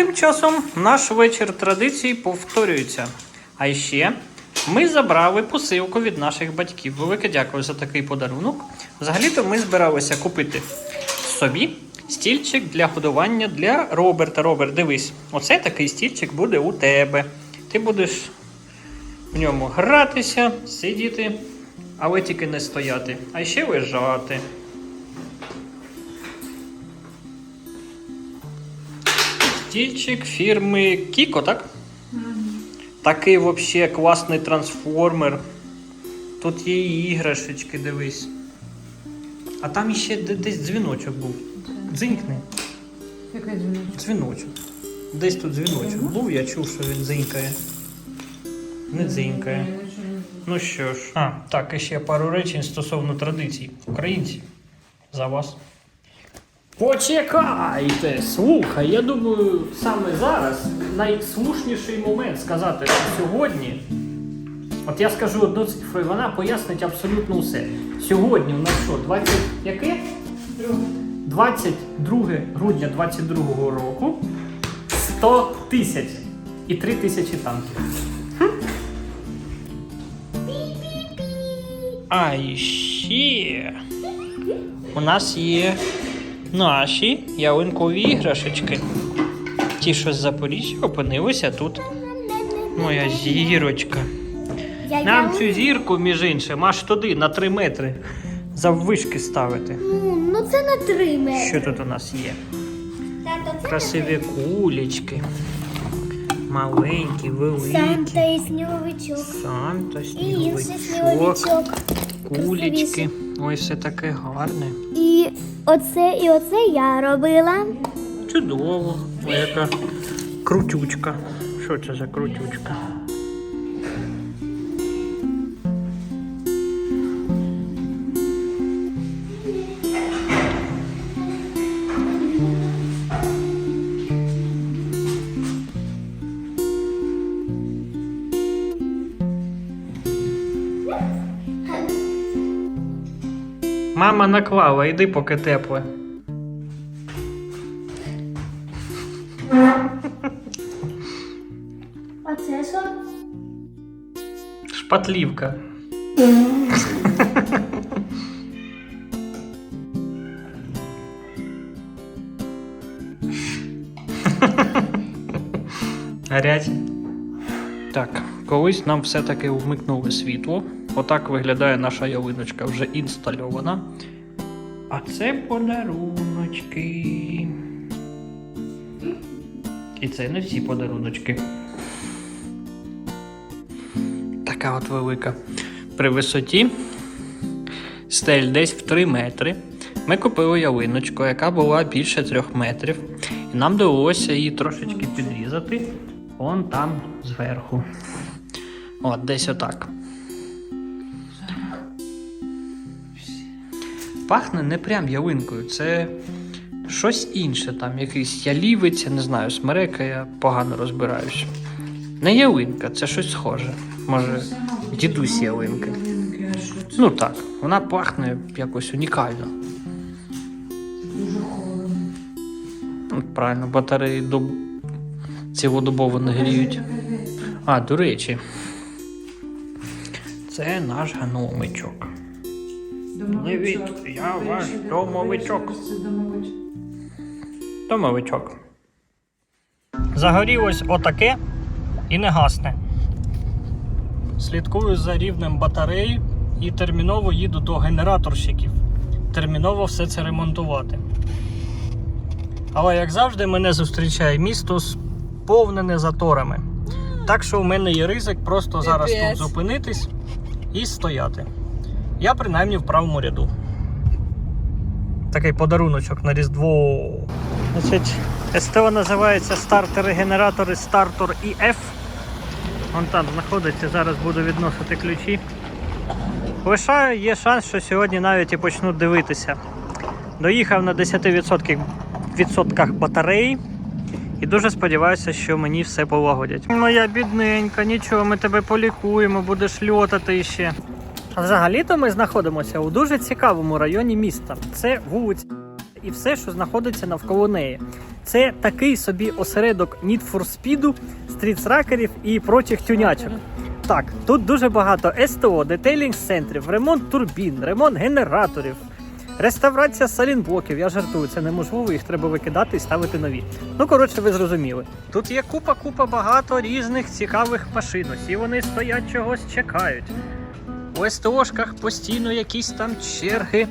Тим часом наш вечір традицій повторюється. А ще ми забрали посилку від наших батьків. Велике дякую за такий подарунок. Взагалі-то ми збиралися купити собі стільчик для годування для Роберта. Роберт, дивись, оце такий стільчик буде у тебе. Ти будеш в ньому гратися, сидіти, але тільки не стояти, а ще лежати. Стільчик фірми Кіко, так? Такий взагалі класний трансформер. Тут є і іграшечки, дивись. А там де- десь дзвіночок був. Дзинькни. Який дзвіночок? Дзвіночок. Десь тут дзвіночок був, я чув, що він дзинькає. Не дзинькає. Ну що ж. А, так, і ще пару речень стосовно традицій. Українці, за вас. Почекайте! Слухай, я думаю, саме зараз найслушніший момент сказати, що сьогодні. От я скажу одну цифру, і вона пояснить абсолютно все. Сьогодні у нас що, 20 яке? 22 грудня 22 року 100 тисяч і 3 тисячі танків. А ще у нас є наші ялинкові іграшечки. Ті, що з Запоріжжя опинилися тут. Моя зірочка. Нам цю зірку, між іншим, аж туди, на 3 метри, заввишки ставити. Ну, ну це на три метри. Що тут у нас є? Красиві кулечки. Маленькі, великі. Санта і сніговичок. Санта, І інший сніговичок, сніговичок. кулечки. Ой, все таке гарне. І оце, і оце я робила. Чудово. Ой, яка крутючка. Що це за крутючка? Мама наклала, йди поки тепле. А це що? Шпатлівка. Гаряче. Так, колись нам все-таки вмикнули світло. Отак виглядає наша ялиночка вже інстальована. А це подаруночки. І це не всі подаруночки. Така от велика. При висоті стель десь в 3 метри. Ми купили ялиночку, яка була більше 3 метрів. І нам довелося її трошечки підрізати. Вон там зверху. От, десь отак. Пахне не прям ялинкою, це щось інше, там якийсь ялівець, я не знаю, смерека, я погано розбираюсь. Не ялинка, це щось схоже. Може, дідусь ялинки. Ну так, вона пахне якось унікально. Дуже холодно. Ну, правильно, батареї доб... цілодобово не гріють. А, до речі, це наш гномичок. Привіт, я ваш домовичок. Домовичок. Домовичок. Загорілось отаке і не гасне. Слідкую за рівнем батареї і терміново їду до генераторщиків. Терміново все це ремонтувати. Але, як завжди, мене зустрічає місто сповнене заторами. Так що у мене є ризик просто зараз тут зупинитись і стояти. Я принаймні в правому ряду. Такий подаруночок на Різдво. Значить, СТО називається стартери-генератори Стартор EF. Вон там знаходиться, зараз буду відносити ключі. Лишаю, є шанс, що сьогодні навіть і почну дивитися. Доїхав на 10% відсотках батареї. І дуже сподіваюся, що мені все полагодять. Моя бідненька, нічого, ми тебе полікуємо, будеш льотати ще. Взагалі-то ми знаходимося у дуже цікавому районі міста. Це вулиця і все, що знаходиться навколо неї. Це такий собі осередок Need for Speed, стрітсракерів і прочих тюнячок. Так, тут дуже багато СТО, детейлінг центрів, ремонт турбін, ремонт генераторів, реставрація салінблоків. Я жартую, це неможливо, їх треба викидати і ставити нові. Ну, коротше, ви зрозуміли. Тут є купа-купа багато різних цікавих машин. Усі вони стоять чогось чекають. У СТОшках постійно якісь там черги,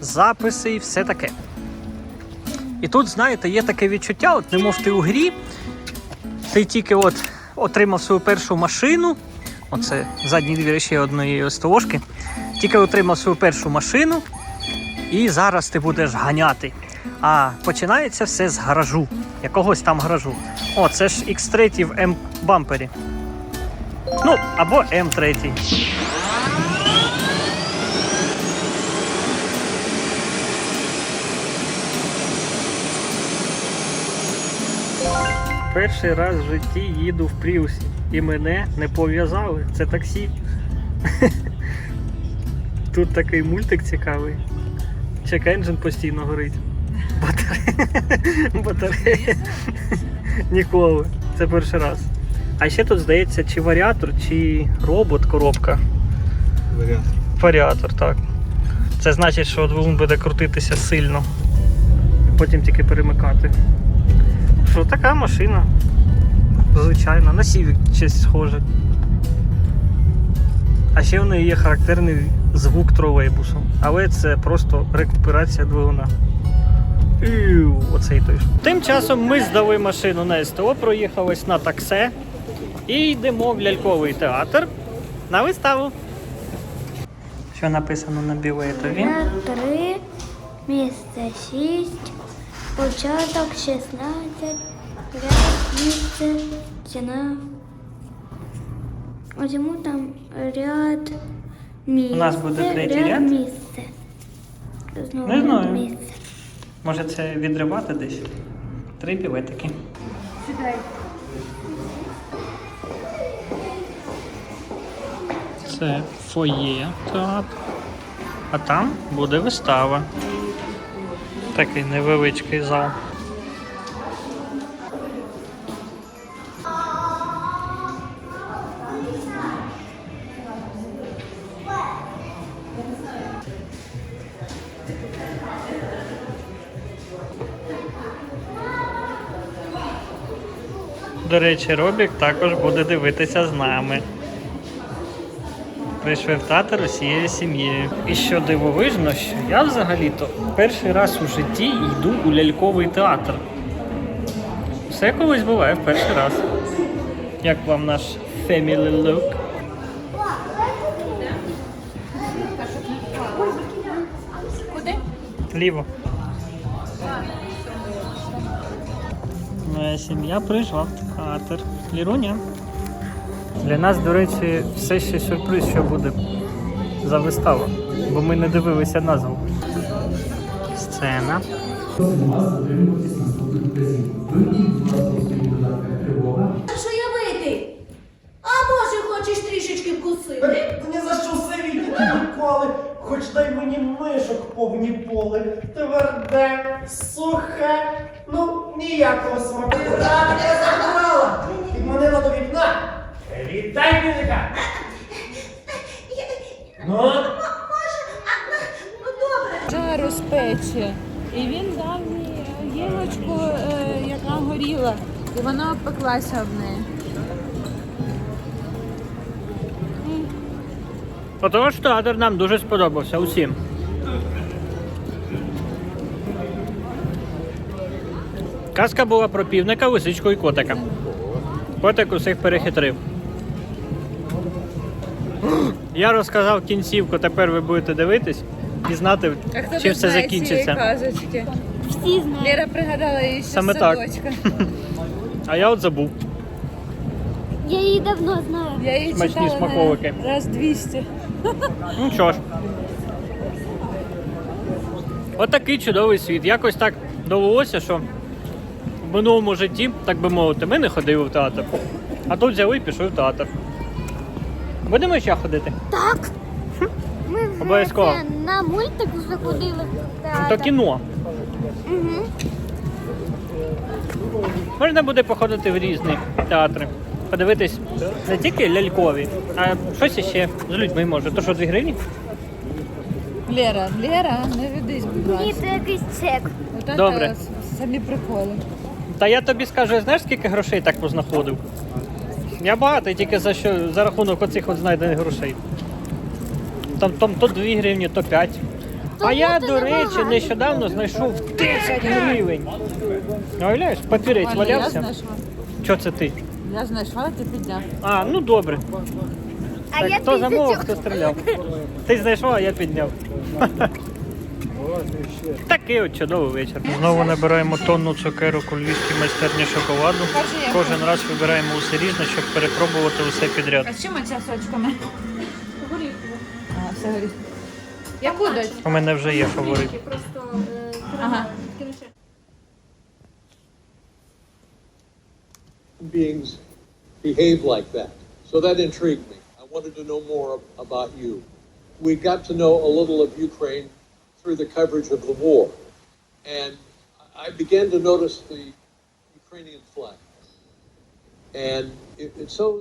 записи і все таке. І тут, знаєте, є таке відчуття, от немов ти у грі, ти тільки от отримав свою першу машину. Оце задні двері ще одної СТОшки. Тільки отримав свою першу машину, і зараз ти будеш ганяти. А починається все з гаражу, якогось там гаражу. О, це ж X3 в М-бампері. Ну, або М3. Перший раз в житті їду в Пріусі і мене не пов'язали. Це таксі. Тут такий мультик цікавий. Чек енджин постійно горить. Батарея. Батарея. Ніколи. Це перший раз. А ще тут, здається, чи варіатор, чи робот-коробка. Варіант. Варіатор, так. Це значить, що двигун буде крутитися сильно. Потім тільки перемикати. Що така машина. Звичайно, на Civic щось схоже. А ще в неї є характерний звук тролейбусу. Але це просто рекуперація двигуна. Оцей той. Тим часом ми здали машину на СТО, проїхались на таксе і йдемо в ляльковий театр на виставу. Що написано на білетові? Три, місце шість, початок 16, ряд місце, ціна. Ось йому там ряд місце. У нас буде третій ряд? місце. Знову Не знаю. місце. Може це відривати десь? Три білетики. Це фоє театр. А там буде вистава. Такий невеличкий зал. До речі, Робік також буде дивитися з нами. Прийшли в театр усією сім'єю. І що дивовижно, що я взагалі-то перший раз у житті йду у ляльковий театр. Все колись буває в перший раз. Як вам наш family look? Куди? Ліво. Моя сім'я прийшла в театр. Ліруня. Для нас, до речі, все ще сюрприз, що буде за вистава, бо ми не дивилися назву. Сцена. Що я вити? А може хочеш трішечки вкусити? Ні за що сивіти ніколи, хоч дай мені мишок повні поли, тверде, сухе, ну ніякого смаку. Я забрала, підманила до вікна. Вітай, музика! Ну, Ну добре. Жару з печі. І він дав мені гілочку, е, яка горіла, і вона обпеклася об неї. Отож, театр нам дуже сподобався усім. Казка була про півника, лисичку і котика. Котик усіх перехитрив. Я розказав кінцівку, тепер ви будете дивитись і знати, чим все закінчиться. казочки? Всі знають. Лера пригадала її ще Саме з так. садочка. А я от забув. Я її давно знаю. Я її Смачні читала на раз 200. Ну що ж. Отакий чудовий світ. Якось так довелося, що в минулому житті, так би мовити, ми не ходили в театр. А тут взяли і пішли в театр. Будемо ще ходити? Так. Ми вже Обов'язково. це на мультик вже ходили в театр. то кіно. Можна буде походити в різні театри. Подивитись не тільки лялькові, а щось іще з людьми може. То що, дві гривні? Лера, Лера, не ведись, будь Ні, ласка. це якийсь чек. От Добре. це самі приколи. Та я тобі скажу, знаєш, скільки грошей так познаходив? Я багатий тільки за що за рахунок оцих от знайдених грошей. Там, там то 2 гривні, то 5. А я, до речі, нещодавно знайшов 10 гривень. Уявляєш, папірець Валя, я валявся. знайшла. Що це ти? Я знайшла, ти підняв. А, ну добре. А Так, я хто замовив, тисячу. хто стріляв. Ти знайшов, а я підняв. Такий от чудовий вечір. Знову набираємо тонну цукерок у львівській майстерні шоколаду. Кажи, Кожен раз вибираємо усе різне, щоб перепробувати усе підряд. А з чим оця сочками? Горіхова. А, все горіх. Яку дать? У мене вже є фаворит. Ага. beings behave like that. So that intrigued me. I wanted to know more about you. We got to know a little of Ukraine through the coverage of the war. And I began to notice the Ukrainian flag. And it, it's so